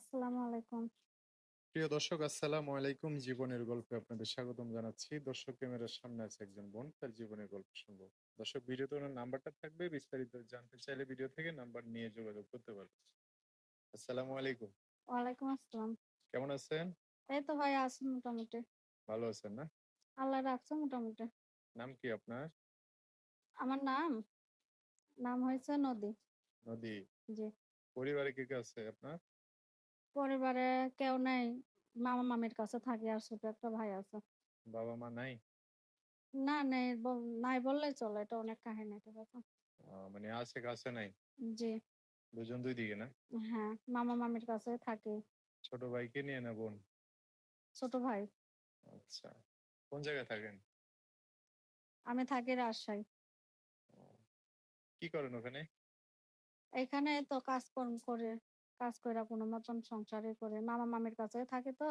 আসসালামু আলাইকুম। প্রিয় দর্শক আসসালামু আলাইকুম জীবনের গল্পে আপনাদের স্বাগতম জানাচ্ছি দর্শক ক্যামেরার সামনে আছে একজন বোন তার জীবনের গল্প শুনব দর্শক ভিডিওতে ওনার নাম্বারটা থাকবে বিস্তারিত জানতে চাইলে ভিডিও থেকে নাম্বার নিয়ে যোগাযোগ করতে পারবেন আসসালামু আলাইকুম ওয়ালাইকুম আসসালাম। কেমন আছেন এই তো ভাই আছি মোটামুটি। ভালো আছেন না আল্লাহ রাখছে মোটামুটি। নাম কি আপনার আমার নাম? নাম হয়েছে নদী। নদী জি। পরিবারে কে কে আছে আপনার পরিবারে কেউ নেই। মামা মামির কাছে থাকি আর ছোট একটা ভাই আছে। বাবা মা নাই না নেই বল নাই বললেই চলে। এটা অনেক কাহিনী আছে? আহ, মানে আছে কাছে নাই জি। দুজন দুই দিকে না হ্যাঁ, মামা মামির কাছে থাকি। ছোট ভাইকে নিয়ে না বোন ছোট ভাই। আচ্ছা কোন জায়গায় থাকেন আমি থাকি রাজশাহী। কি করেন ওখানে এখানে তো কাজকর্ম করে কাজ কইরা কোনো মতন সংসারই করে মামা মামির কাছে থাকি তো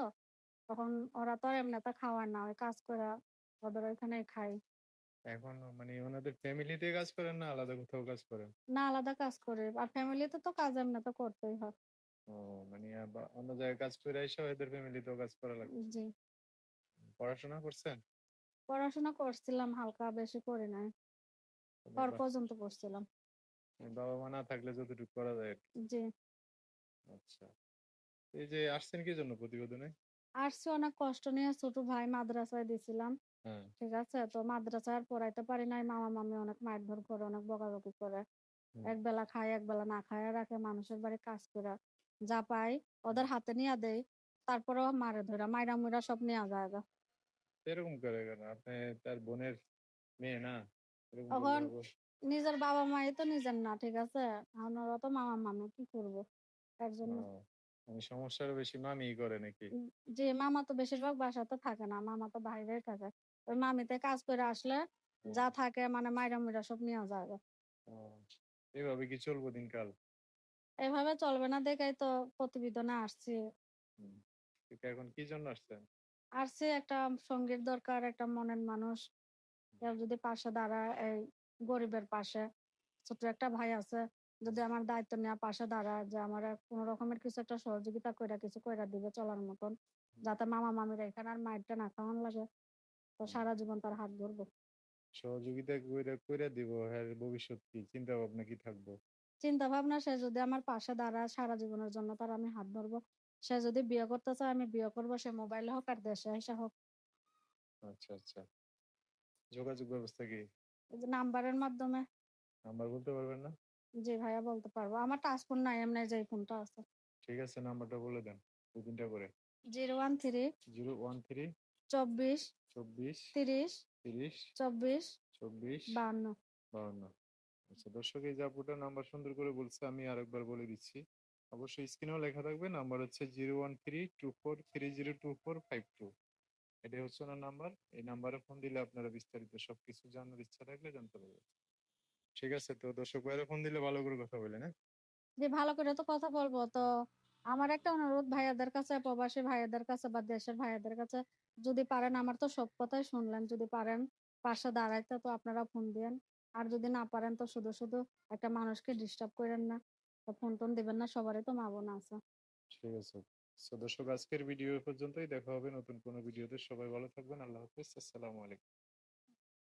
তখন ওরা তো আর এমনিতে খাওয়ায় না ওই কাজ কইরা ওদের ওইখানেই খাই এখন মানে ওনাদের ফ্যামিলিতে কাজ করেন না আলাদা কোথাও কাজ করেন? না আলাদা কাজ করে আর ফ্যামিলিতে তো কাজ এমনিতে করতেই হয়। ও মানে অন্য জায়গায় কাজ করে এসে এদের ফ্যামিলিতেও কাজ করা লাগে জি। পড়াশোনা করছেন? পড়াশোনা করছিলাম হালকা বেশি করে নাই। তবে পর পর্যন্ত পড়ছিলাম বাবা মা না থাকলে যতটুকু করা যায় জি। আচ্ছা। এই যে আসছেন কি জন্য প্রতিবেদনে? আসছি অনেক কষ্ট নিয়ে ছোট ভাই মাদ্রাসায় দিছিলাম। হ্যাঁ। ঠিক আছে? তো মাদ্রাসায় আর পড়াইতে পারি নাই মামা মামি অনেক মারধর করে অনেক বকাবকি করে। এক বেলা খায় এক বেলা না খায় রাখে মানুষের বাড়ি কাজ করে। যা পাই ওদের হাতে নিয়ে দেয় তারপরেও মারে ধরা মাইরা মুইরা সব নিয়ে যায় গা। এরকম করে কেন? আপনি তার বোনের মেয়ে না? এখন নিজের বাবা মাই তো নিজের না ঠিক আছে? ওরা তো মামা মামি কি করব? তার জন্য। মানে সমস্যাটা বেশি মামি করে নাকি? যে মামা তো বেশিরভাগ বাসাতে থাকে না মামা তো বাইরে থাকে। ওই মামিতে কাজ করে আসলে যা থাকে মানে মাইরা মুইরা সব নিয়ে। ও, এইভাবে কি চলবো দিনকাল? এভাবে চলবে না দেখাই তো প্রতিবেদনে আসছি। এখন কি জন্য আসছেন? আসছে একটা সঙ্গীর দরকার একটা মনের মানুষ। কেউ যদি পাশে দাঁড়ায় এই গরিবের পাশে। ছোট একটা ভাই আছে যদি আমার দায়িত্ব নেওয়া পাশে দাঁড়ায় যে আমার কোন রকমের কিছু একটা সহযোগিতা কইরা কিছু কইরা দিবে চলার মতন যাতে মামা মামিরা এখানে আর মাইরটা না খাওয়ান লাগে তো সারা জীবন তার হাত ধরবো। সহযোগিতা কইরা কইরা দিব হ্যাঁ ভবিষ্যৎ কি? চিন্তা ভাবনা কি থাকব? চিন্তা ভাবনা সে যদি আমার পাশে দাঁড়ায় সারা জীবনের জন্য তার আমি হাত ধরবো। সে যদি বিয়ে করতে চায় আমি বিয়ে করব সে মোবাইলে হোক আর দেশে এসে হোক। আচ্ছা আচ্ছা। যোগাযোগ ব্যবস্থা কি? এই যে নাম্বারের মাধ্যমে। নাম্বার বলতে পারবেন না? জি ভাইয়া বলতে পারব। আমার টাচ ফোন নাই এমনি যে ফোনটা আছে। ঠিক আছে নাম্বারটা বলে দেন দু তিনটা করে। Zero one three zero one three চব্বিশ চব্বিশ তিরিশ তিরিশ চব্বিশ চব্বিশ বাহান্ন। বাউন্ন আচ্ছা দর্শক এই যে আপুটার নাম্বার সুন্দর করে বলছে আমি আরেকবার বলে দিচ্ছি। অবশ্যই স্ক্রিনেও লেখা থাকবে নাম্বার হচ্ছে zero one three two four three zero two four five two. এটাই হচ্ছে ওনার নাম্বার। এই নাম্বারে ফোন দিলে আপনারা বিস্তারিত সবকিছু জানার ইচ্ছা থাকলে জানতে পারবেন। ঠিক আছে? তো দর্শক ভাইয়েরা ফোন দিলে ভালো করে কথা বলেন হ্যাঁ? যে ভালো করে তো কথা বলব। তো আমার একটা অনুরোধ ভাইয়াদের কাছে প্রবাসী ভাইয়াদের কাছে বা দেশের ভাইয়াদের কাছে যদি পারেন আমার তো সব কথাই শুনলেন যদি পারেন পাশে দাঁড়াইতে তো আপনারা ফোন দিয়েন। আর যদি না পারেন তো শুধু শুধু একটা মানুষকে ডিস্টার্ব করেন না তো ফোন টোন দিবেন না সবারই তো মা বোন আছে। ঠিক আছে। তো দর্শক আজকের ভিডিও পর্যন্তই। দেখা হবে নতুন কোনো ভিডিওতে। সবাই ভালো থাকবেন। আল্লাহ হাফিজ। আসসালামু আলাইকুম।